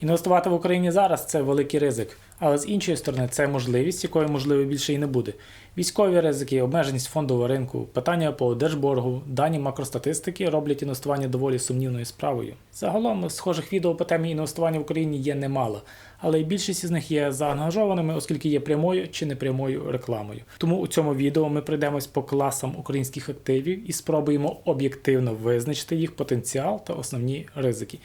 Інвестувати в Україні зараз це великий ризик, але з іншої сторони, це можливість, якої можливо більше і не буде. Військові ризики, обмеженість фондового ринку, питання по держборгу, дані макростатистики роблять інвестування доволі сумнівною справою. Загалом схожих відео по темі інвестування в Україні є немало, але більшість із них є заангажованими, оскільки є прямою чи непрямою рекламою. Тому у цьому відео ми пройдемось по класам українських активів і спробуємо об'єктивно визначити їх потенціал та основні ризики.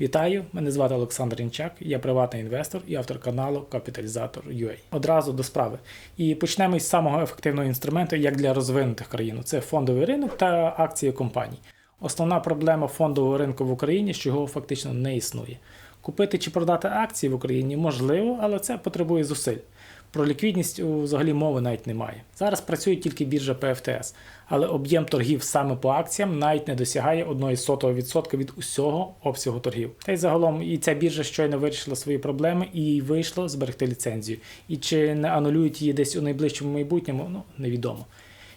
Вітаю, мене звати Олександр Інчак, я приватний інвестор і автор каналу Капіталізатор UA. Одразу до справи. І почнемо із самого ефективного інструменту, як для розвинутих країн. Це фондовий ринок та акції компаній. Основна проблема фондового ринку в Україні, що його фактично не існує. Купити чи продати акції в Україні можливо, але це потребує зусиль. Про ліквідність взагалі мови навіть немає. Зараз працює тільки біржа PFTS, але об'єм торгів саме по акціям навіть не досягає 1,1% від усього обсягу торгів. Та й загалом і ця біржа щойно вирішила свої проблеми і вийшло зберегти ліцензію. І чи не анулюють її десь у найближчому майбутньому, ну невідомо.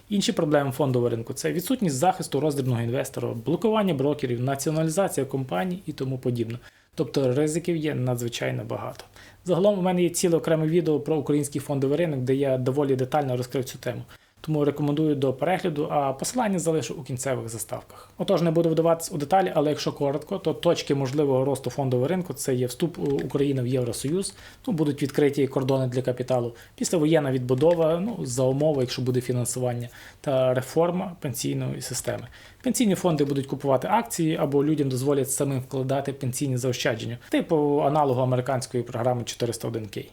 Інші проблеми фондового ринку це відсутність захисту роздрібного інвестора, блокування брокерів, націоналізація компаній і тому подібне. Тобто ризиків є надзвичайно багато. Загалом у мене є ціле окреме відео про український фондовий ринок, де я доволі детально розкрив цю тему. Тому рекомендую до перегляду, а посилання залишу у кінцевих заставках. Отож, не буду вдаватись у деталі, але якщо коротко, то точки можливого росту фондового ринку це є вступ України в Євросоюз, ну будуть відкриті кордони для капіталу, післявоєнна відбудова, ну за умови, якщо буде фінансування, та реформа пенсійної системи. Пенсійні фонди будуть купувати акції або людям дозволять самим вкладати пенсійні заощадження, типу аналогу американської програми 401k.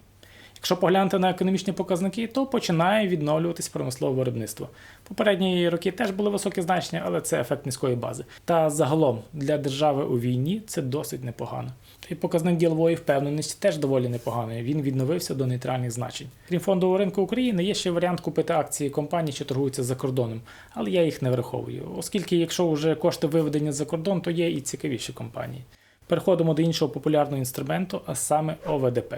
Якщо поглянути на економічні показники, то починає відновлюватись промислове виробництво. Попередні роки теж були високі значення, але це ефект низької бази. Та загалом для держави у війні це досить непогано. І показник ділової впевненості теж доволі непоганий. Він відновився до нейтральних значень. Крім фондового ринку України, є ще варіант купити акції компаній, що торгуються за кордоном, але я їх не враховую, оскільки якщо вже кошти виведені за кордон, то є і цікавіші компанії. Переходимо до іншого популярного інструменту, а саме ОВДП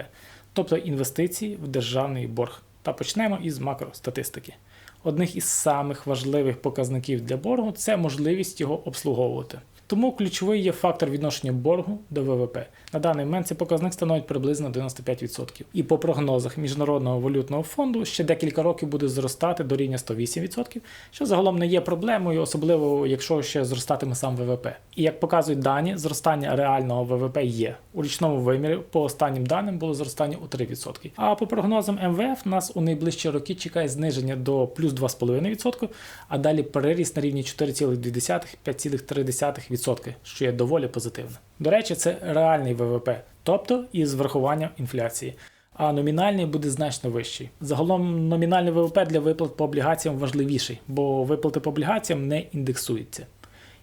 тобто інвестиції в державний борг. Та почнемо із макростатистики. Одних із самих важливих показників для боргу це можливість його обслуговувати. Тому ключовий є фактор відношення боргу до ВВП. На даний момент цей показник становить приблизно 95%. І по прогнозах Міжнародного валютного фонду ще декілька років буде зростати до рівня 108%, що загалом не є проблемою, особливо якщо ще зростатиме сам ВВП. І як показують дані, зростання реального ВВП є. У річному вимірі по останнім даним було зростання у 3%. А по прогнозам МВФ нас у найближчі роки чекає зниження до плюс 2,5%, а далі переріст на рівні 4,2-5,3%, що є доволі позитивно. До речі, це реальний ВВП, тобто із врахуванням інфляції. А номінальний буде значно вищий. Загалом номінальний ВВП для виплат по облігаціям важливіший, бо виплати по облігаціям не індексуються.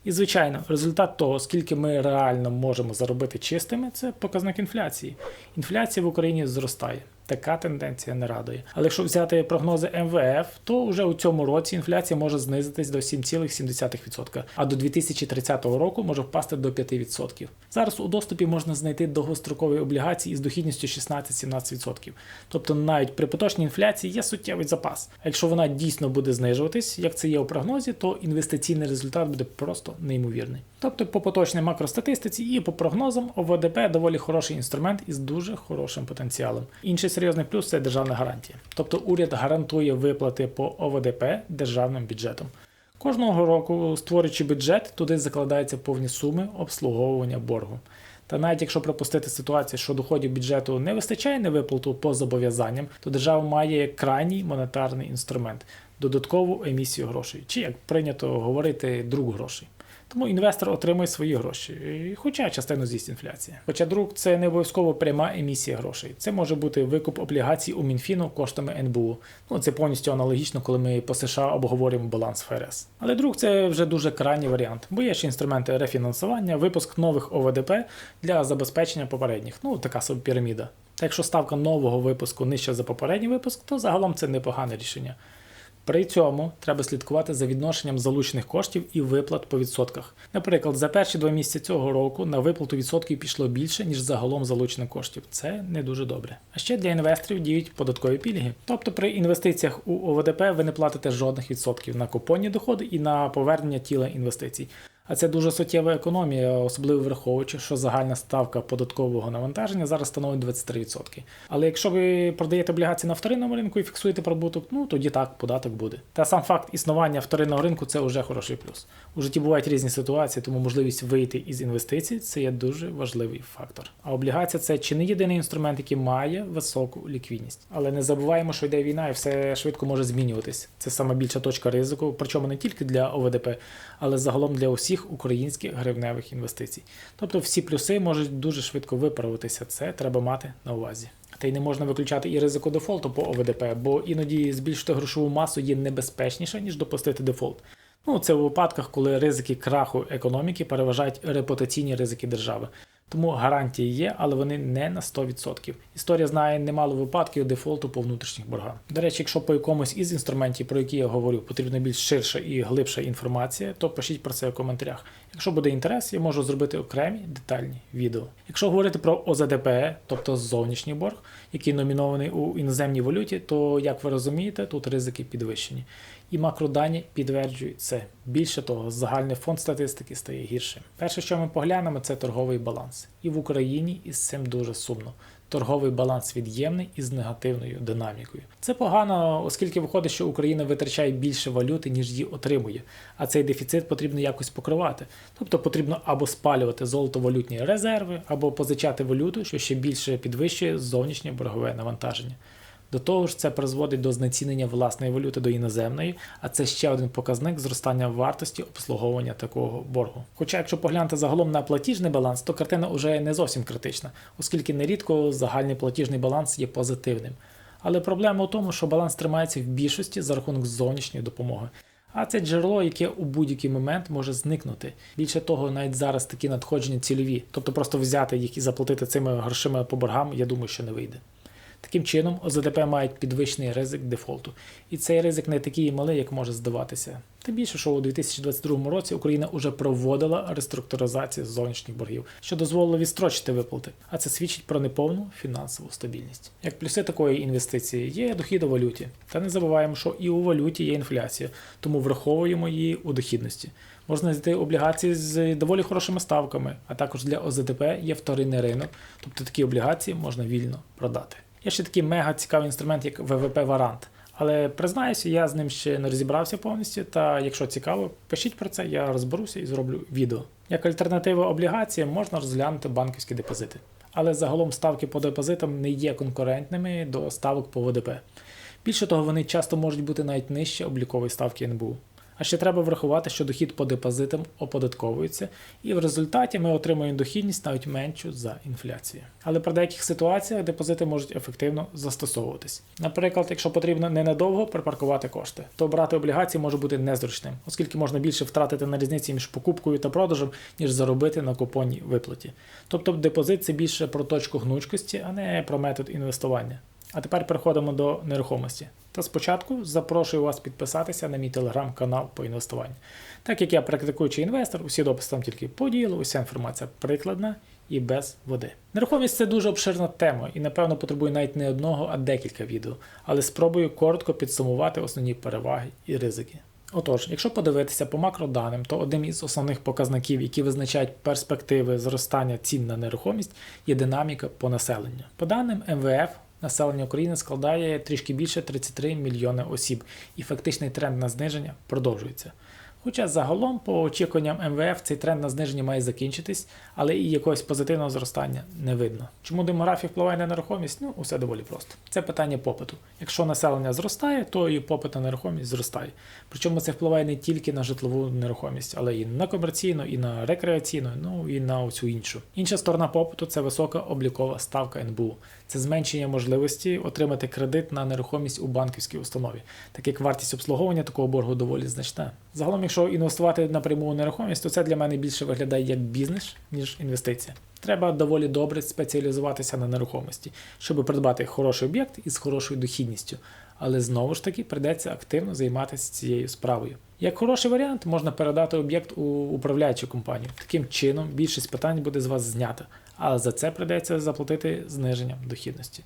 І, звичайно, результат того, скільки ми реально можемо заробити чистими, це показник інфляції. Інфляція в Україні зростає. Така тенденція не радує. Але якщо взяти прогнози МВФ, то вже у цьому році інфляція може знизитись до 7,7%, а до 2030 року може впасти до 5%. Зараз у доступі можна знайти довгострокові облігації із дохідністю 16-17%. Тобто навіть при поточній інфляції є суттєвий запас. А якщо вона дійсно буде знижуватись, як це є у прогнозі, то інвестиційний результат буде просто неймовірний. Тобто, по поточній макростатистиці і по прогнозам ОВДП доволі хороший інструмент із дуже хорошим потенціалом. Інший серйозний плюс це державна гарантія. Тобто уряд гарантує виплати по ОВДП державним бюджетом. Кожного року, створюючи бюджет, туди закладаються повні суми обслуговування боргу. Та навіть якщо припустити ситуацію, що доходів бюджету не вистачає на виплату по зобов'язанням, то держава має крайній монетарний інструмент додаткову емісію грошей, чи як прийнято говорити, друг грошей. Тому інвестор отримує свої гроші, хоча частину з'їсть інфляція. Хоча друг це не обов'язково пряма емісія грошей. Це може бути викуп облігацій у Мінфіну коштами НБУ. Ну це повністю аналогічно, коли ми по США обговорюємо баланс ФРС. Але друг це вже дуже крайній варіант, бо є ще інструменти рефінансування, випуск нових ОВДП для забезпечення попередніх. Ну така собі піраміда. Та якщо ставка нового випуску нижча за попередній випуск, то загалом це непогане рішення. При цьому треба слідкувати за відношенням залучених коштів і виплат по відсотках. Наприклад, за перші два місяці цього року на виплату відсотків пішло більше, ніж загалом залучених коштів. Це не дуже добре. А ще для інвесторів діють податкові пільги. Тобто при інвестиціях у ОВДП ви не платите жодних відсотків на купонні доходи і на повернення тіла інвестицій. А це дуже суттєва економія, особливо враховуючи, що загальна ставка податкового навантаження зараз становить 23%. Але якщо ви продаєте облігації на вторинному ринку і фіксуєте прибуток, ну тоді так, податок буде. Та сам факт існування вторинного ринку це вже хороший плюс. У житті бувають різні ситуації, тому можливість вийти із інвестицій це є дуже важливий фактор. А облігація це чи не єдиний інструмент, який має високу ліквідність. Але не забуваємо, що йде війна і все швидко може змінюватись. Це саме більша точка ризику, причому не тільки для ОВДП, але загалом для усіх українських гривневих інвестицій. Тобто всі плюси можуть дуже швидко виправитися. Це треба мати на увазі. Та й не можна виключати і ризику дефолту по ОВДП, бо іноді збільшити грошову масу є небезпечніше, ніж допустити дефолт. Ну, це у випадках, коли ризики краху економіки переважають репутаційні ризики держави. Тому гарантії є, але вони не на 100%. Історія знає немало випадків дефолту по внутрішніх боргах. До речі, якщо по якомусь із інструментів, про які я говорю, потрібна більш ширша і глибша інформація, то пишіть про це в коментарях. Якщо буде інтерес, я можу зробити окремі детальні відео. Якщо говорити про ОЗДПЕ, тобто зовнішній борг, який номінований у іноземній валюті, то як ви розумієте, тут ризики підвищені. І макродані підтверджують це. Більше того, загальний фонд статистики стає гіршим. Перше, що ми поглянемо, це торговий баланс. І в Україні із цим дуже сумно. Торговий баланс від'ємний із негативною динамікою. Це погано, оскільки виходить, що Україна витрачає більше валюти, ніж її отримує, а цей дефіцит потрібно якось покривати. Тобто потрібно або спалювати золотовалютні резерви, або позичати валюту, що ще більше підвищує зовнішнє боргове навантаження. До того ж, це призводить до знецінення власної валюти до іноземної, а це ще один показник зростання вартості обслуговування такого боргу. Хоча, якщо поглянути загалом на платіжний баланс, то картина вже не зовсім критична, оскільки нерідко загальний платіжний баланс є позитивним. Але проблема у тому, що баланс тримається в більшості за рахунок зовнішньої допомоги. А це джерело, яке у будь-який момент може зникнути. Більше того, навіть зараз такі надходження цільові, тобто просто взяти їх і заплатити цими грошима по боргам, я думаю, що не вийде. Таким чином, ОЗДП мають підвищений ризик дефолту. І цей ризик не такий малий, як може здаватися. Тим більше, що у 2022 році Україна вже проводила реструктуризацію зовнішніх боргів, що дозволило відстрочити виплати, а це свідчить про неповну фінансову стабільність. Як плюси такої інвестиції є дохід у валюті. Та не забуваємо, що і у валюті є інфляція, тому враховуємо її у дохідності. Можна знайти облігації з доволі хорошими ставками, а також для ОЗДП є вторинний ринок, тобто такі облігації можна вільно продати. Є ще такий мега цікавий інструмент, як ВВП Варант. Але признаюся, я з ним ще не розібрався повністю. Та якщо цікаво, пишіть про це, я розберуся і зроблю відео. Як альтернатива облігаціям можна розглянути банківські депозити. Але загалом ставки по депозитам не є конкурентними до ставок по ВДП. Більше того, вони часто можуть бути навіть нижче облікової ставки НБУ. А ще треба врахувати, що дохід по депозитам оподатковується, і в результаті ми отримуємо дохідність навіть меншу за інфляцію. Але при деяких ситуаціях депозити можуть ефективно застосовуватись. Наприклад, якщо потрібно ненадовго припаркувати кошти, то брати облігації може бути незручним, оскільки можна більше втратити на різниці між покупкою та продажем, ніж заробити на купонній виплаті. Тобто депозит це більше про точку гнучкості, а не про метод інвестування. А тепер переходимо до нерухомості. Та спочатку запрошую вас підписатися на мій телеграм-канал по інвестуванню. Так як я практикуючий інвестор, усі дописи там тільки по уся інформація прикладна і без води. Нерухомість це дуже обширна тема і, напевно, потребує навіть не одного, а декілька відео, але спробую коротко підсумувати основні переваги і ризики. Отож, якщо подивитися по макроданим, то одним із основних показників, які визначають перспективи зростання цін на нерухомість, є динаміка по населенню. По даним МВФ, населення України складає трішки більше 33 мільйони осіб, і фактичний тренд на зниження продовжується. Хоча загалом, по очікуванням МВФ, цей тренд на зниження має закінчитись, але і якогось позитивного зростання не видно. Чому демографія впливає на нерухомість? Ну, усе доволі просто. Це питання попиту. Якщо населення зростає, то і попит на нерухомість зростає. Причому це впливає не тільки на житлову нерухомість, але і на комерційну, і на рекреаційну, ну і на цю іншу. Інша сторона попиту це висока облікова ставка НБУ. Це зменшення можливості отримати кредит на нерухомість у банківській установі, так як вартість обслуговування такого боргу доволі значна. Загалом, якщо інвестувати напряму у нерухомість, то це для мене більше виглядає як бізнес, ніж інвестиція. Треба доволі добре спеціалізуватися на нерухомості, щоб придбати хороший об'єкт із хорошою дохідністю. Але знову ж таки прийдеться активно займатися цією справою. Як хороший варіант, можна передати об'єкт у управляючу компанію. Таким чином, більшість питань буде з вас знята, але за це прийдеться заплатити зниженням дохідності.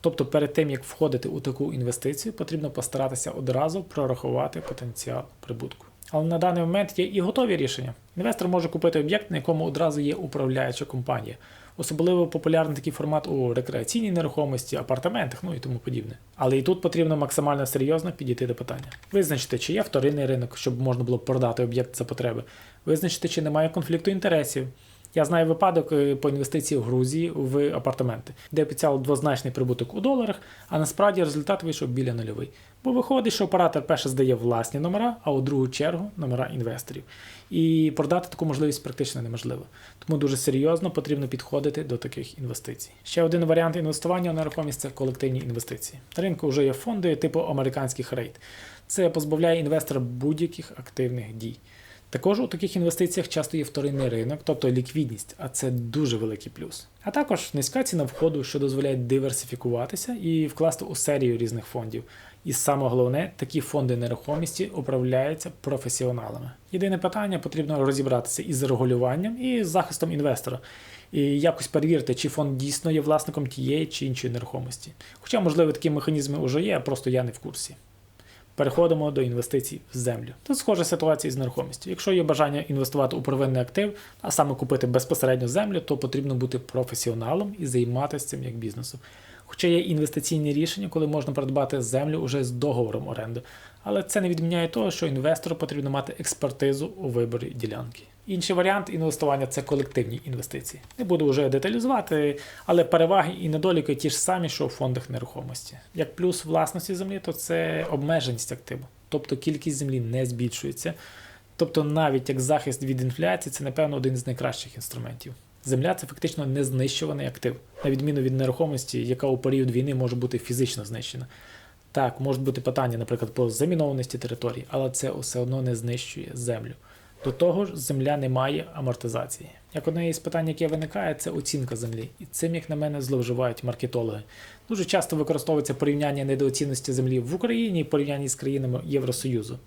Тобто перед тим, як входити у таку інвестицію, потрібно постаратися одразу прорахувати потенціал прибутку. Але на даний момент є і готові рішення. Інвестор може купити об'єкт, на якому одразу є управляюча компанія. Особливо популярний такий формат у рекреаційній нерухомості, апартаментах, ну і тому подібне. Але і тут потрібно максимально серйозно підійти до питання. Визначити, чи є вторинний ринок, щоб можна було продати об'єкт за потреби. Визначити, чи немає конфлікту інтересів. Я знаю випадок е, по інвестиції в Грузії в апартаменти, де обіцяли двозначний прибуток у доларах, а насправді результат вийшов біля нульовий. Бо виходить, що оператор перше здає власні номера, а у другу чергу номера інвесторів. І продати таку можливість практично неможливо. Тому дуже серйозно потрібно підходити до таких інвестицій. Ще один варіант інвестування у нерухомість це колективні інвестиції. На ринку вже є фонди типу американських рейд. Це позбавляє інвестора будь-яких активних дій. Також у таких інвестиціях часто є вторинний ринок, тобто ліквідність, а це дуже великий плюс. А також низька ціна входу, що дозволяє диверсифікуватися і вкласти у серію різних фондів. І саме головне, такі фонди нерухомості управляються професіоналами. Єдине питання потрібно розібратися із регулюванням і захистом інвестора, і якось перевірити, чи фонд дійсно є власником тієї чи іншої нерухомості. Хоча, можливо, такі механізми вже є, просто я не в курсі. Переходимо до інвестицій в землю. Тут схожа ситуація з нерухомістю. Якщо є бажання інвестувати у первинний актив, а саме купити безпосередньо землю, то потрібно бути професіоналом і займатися цим як бізнесом. Хоча є інвестиційні рішення, коли можна придбати землю уже з договором оренди, але це не відміняє того, що інвестору потрібно мати експертизу у виборі ділянки. Інший варіант інвестування це колективні інвестиції. Не буду вже деталізувати, але переваги і недоліки ті ж самі, що у фондах нерухомості. Як плюс власності землі, то це обмеженість активу, тобто кількість землі не збільшується. Тобто, навіть як захист від інфляції, це, напевно, один з найкращих інструментів. Земля це фактично незнищуваний актив, на відміну від нерухомості, яка у період війни може бути фізично знищена. Так, можуть бути питання, наприклад, по замінованості територій, але це все одно не знищує землю. До того ж, земля не має амортизації. Як одне із питань, яке виникає, це оцінка землі. І цим, як на мене, зловживають маркетологи. Дуже часто використовується порівняння недооцінності землі в Україні і порівняння з країнами Євросоюзу.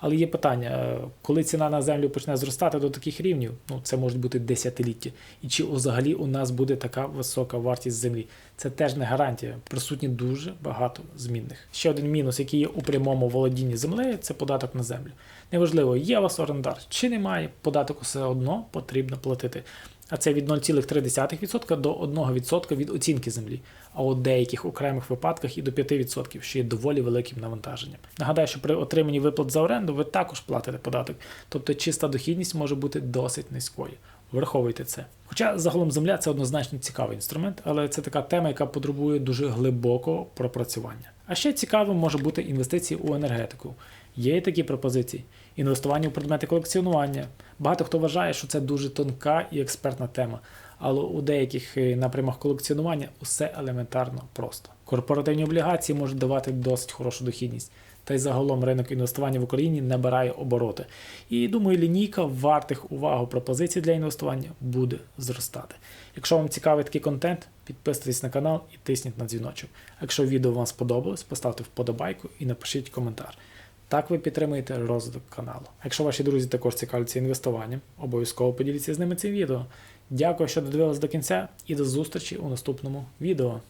Але є питання, е, коли ціна на землю почне зростати до таких рівнів, ну це можуть бути десятиліття. І чи взагалі у нас буде така висока вартість землі? Це теж не гарантія. Присутні дуже багато змінних. Ще один мінус, який є у прямому володінні землею, це податок на землю. Неважливо, є у вас орендар чи немає, податок все одно потрібно платити. А це від 0,3% до 1% від оцінки землі, а у деяких окремих випадках і до 5%, що є доволі великим навантаженням. Нагадаю, що при отриманні виплат за оренду ви також платите податок, тобто чиста дохідність може бути досить низькою. Враховуйте це. Хоча загалом земля це однозначно цікавий інструмент, але це така тема, яка потребує дуже глибокого пропрацювання. А ще цікавим може бути інвестиції у енергетику. Є і такі пропозиції: інвестування у предмети колекціонування. Багато хто вважає, що це дуже тонка і експертна тема, але у деяких е, напрямах колекціонування усе елементарно просто. Корпоративні облігації можуть давати досить хорошу дохідність. Та й загалом ринок інвестування в Україні набирає обороти. І думаю, лінійка вартих увагу пропозицій для інвестування буде зростати. Якщо вам цікавий такий контент, підписуйтесь на канал і тисніть на дзвіночок. Якщо відео вам сподобалось, поставте вподобайку і напишіть коментар. Так ви підтримуєте розвиток каналу. Якщо ваші друзі також цікавляться інвестуванням, обов'язково поділіться з ними цим відео. Дякую, що додивились до кінця, і до зустрічі у наступному відео.